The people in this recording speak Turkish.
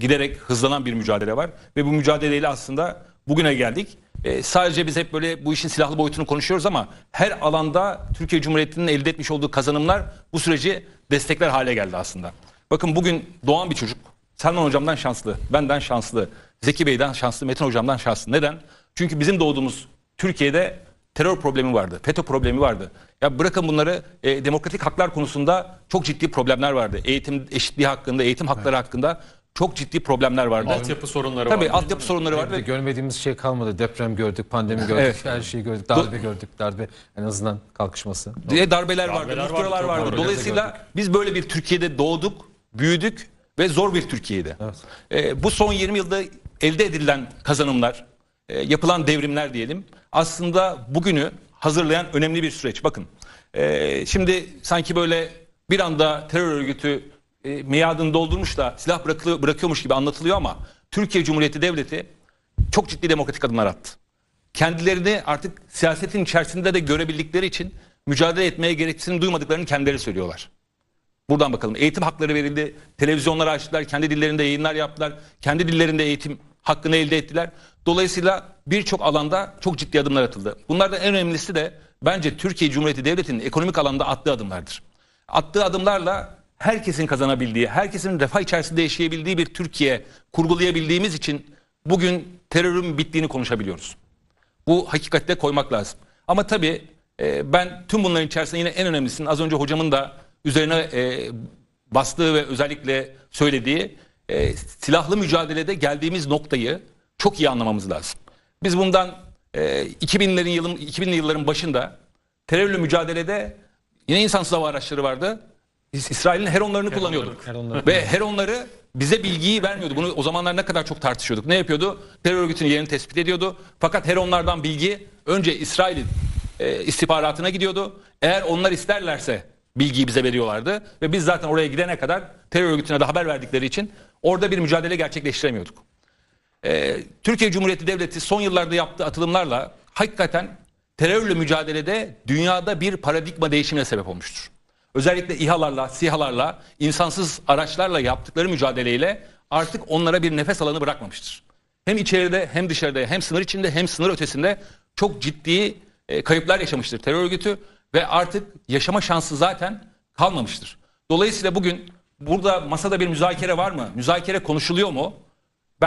giderek hızlanan bir mücadele var. Ve bu mücadeleyle aslında bugüne geldik. E, sadece biz hep böyle bu işin silahlı boyutunu konuşuyoruz ama her alanda Türkiye Cumhuriyeti'nin elde etmiş olduğu kazanımlar bu süreci destekler hale geldi aslında. Bakın bugün doğan bir çocuk Selman hocamdan şanslı, benden şanslı, Zeki Bey'den şanslı, Metin hocamdan şanslı. Neden? Çünkü bizim doğduğumuz Türkiye'de terör problemi vardı, FETÖ problemi vardı. Ya bırakın bunları e, demokratik haklar konusunda çok ciddi problemler vardı. Eğitim eşitliği hakkında, eğitim hakları hakkında çok ciddi problemler vardı. Altyapı sorunları Tabii var. altyapı sorunları vardı. Ve görmediğimiz şey kalmadı. Deprem gördük, pandemi gördük, Evet. her şeyi gördük, darbe gördük, darbe en azından kalkışması. diye darbeler vardı, Darbeler muhtıralar vardı, çok vardı. Dolayısıyla biz böyle bir Türkiye'de doğduk, büyüdük ve zor bir Türkiye'ydi. Evet. Ee, bu son 20 yılda elde edilen kazanımlar, e, yapılan devrimler diyelim aslında bugünü hazırlayan önemli bir süreç. Bakın e, şimdi sanki böyle bir anda terör örgütü e, miadını doldurmuş da silah bırakılıyor, bırakıyormuş gibi anlatılıyor ama Türkiye Cumhuriyeti Devleti çok ciddi demokratik adımlar attı kendilerini artık siyasetin içerisinde de görebildikleri için mücadele etmeye gereksinim duymadıklarını kendileri söylüyorlar. Buradan bakalım. Eğitim hakları verildi. Televizyonları açtılar. Kendi dillerinde yayınlar yaptılar. Kendi dillerinde eğitim hakkını elde ettiler. Dolayısıyla birçok alanda çok ciddi adımlar atıldı. Bunlardan en önemlisi de bence Türkiye Cumhuriyeti Devleti'nin ekonomik alanda attığı adımlardır. Attığı adımlarla herkesin kazanabildiği, herkesin refah içerisinde yaşayabildiği bir Türkiye kurgulayabildiğimiz için bugün terörün bittiğini konuşabiliyoruz. Bu hakikatte koymak lazım. Ama tabii e, ben tüm bunların içerisinde yine en önemlisinin az önce hocamın da üzerine e, bastığı ve özellikle söylediği e, silahlı mücadelede geldiğimiz noktayı çok iyi anlamamız lazım. Biz bundan e, 2000'lerin yılın 2000'li yılların başında terörle mücadelede yine insansız hava araçları vardı. İs- İsrail'in heronlarını kullanıyorduk. heronları. Ve heronları bize bilgiyi vermiyordu. Bunu o zamanlar ne kadar çok tartışıyorduk. Ne yapıyordu? Terör örgütünün yerini tespit ediyordu. Fakat heronlardan bilgi önce İsrail'in e, istihbaratına gidiyordu. Eğer onlar isterlerse bilgiyi bize veriyorlardı. Ve biz zaten oraya gidene kadar terör örgütüne de haber verdikleri için orada bir mücadele gerçekleştiremiyorduk. Ee, Türkiye Cumhuriyeti Devleti son yıllarda yaptığı atılımlarla hakikaten terörle mücadelede dünyada bir paradigma değişimine sebep olmuştur. Özellikle İHA'larla, SİHA'larla, insansız araçlarla yaptıkları mücadeleyle artık onlara bir nefes alanı bırakmamıştır. Hem içeride hem dışarıda hem sınır içinde hem sınır ötesinde çok ciddi e, kayıplar yaşamıştır terör örgütü ve artık yaşama şansı zaten kalmamıştır. Dolayısıyla bugün burada masada bir müzakere var mı? Müzakere konuşuluyor mu?